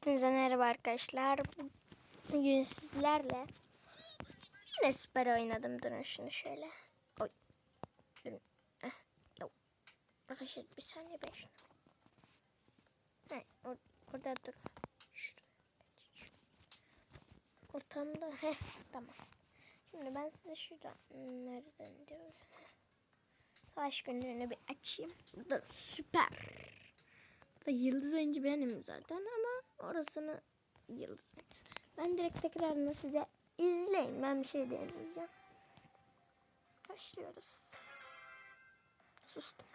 Hepinize merhaba arkadaşlar. Bugün sizlerle yine süper oynadım. Durun şunu şöyle. Oy. Durun. Eh, yok. Arkadaşlar bir saniye ben şunu. He, or orada dur. Şurada. Ortamda. Heh, tamam. Şimdi ben size şuradan nereden diyorum. Savaş günlüğünü bir açayım. Bu da süper. Bu da yıldız oyuncu benim zaten ama orasını yıldız. Ben direkt tekrarını size izleyin. Ben bir şey deneyeceğim. Başlıyoruz. Sustum.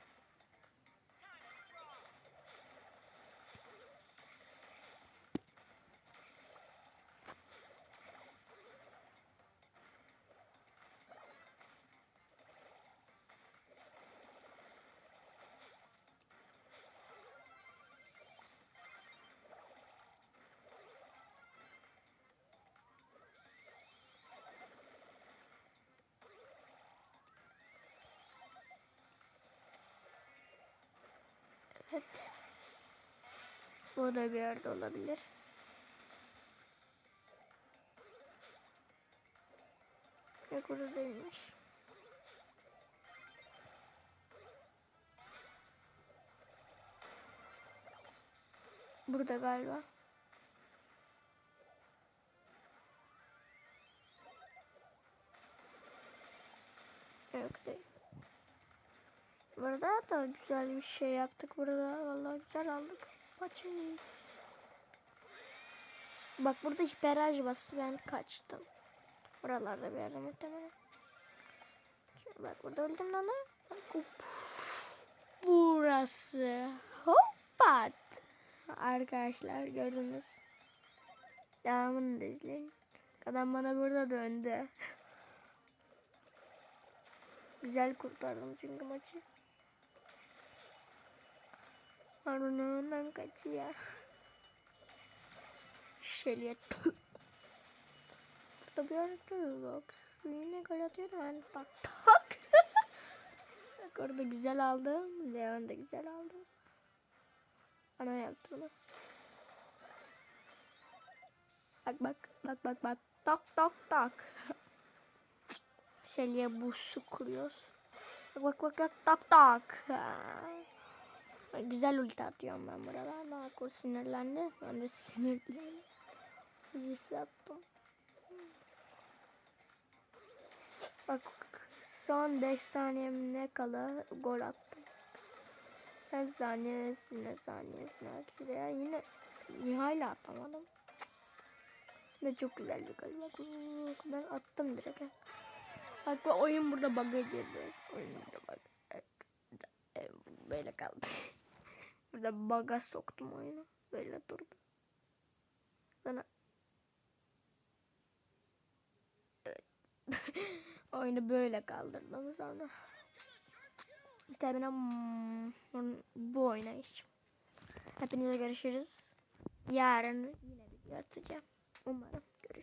Burada bir yerde olabilir. Yok burada. Burada galiba. Yok değil. Burada da güzel bir şey yaptık burada. Vallahi güzel aldık. Paçayı. Bak burada hiperaj bastı ben kaçtım. Buralarda bir yerde muhtemelen. Şimdi bak burada öldüm lan. Burası. Hoppat. Arkadaşlar gördünüz. Devamını da izleyin. Adam bana burada döndü. Güzel kurtardım çünkü maçı. Harun'dan kaçıyor. Şöyle Burada bir yerde bak. Şu yine gol atıyor ben bak tak. bak orada güzel aldım. Leon da güzel aldı. Bana yaptı bunu. Bak bak bak bak bak. Tak tak tak. Şeliye bu su kuruyoruz. Bak bak bak tak tak. Güzel ulti atıyorum ben buralarda. Bak o sinirlendi. Ben de sinirlendim. Yüzü attım. Bak son 5 saniyem ne kala gol attım. Kaç saniyesine saniyesine şuraya yine hala atamadım. Ne çok güzel bir gol. Bak, bak ben attım direkt. Bak oyun burada bug'a girdi. Oyun burada bug. Böyle kaldı. Burada bug'a soktum oyunu. Böyle durdu. Sana Evet. oyunu böyle kaldırdım sonra. İşte benim bu oynayış. Hepinize görüşürüz. Yarın yine video atacağım. Umarım.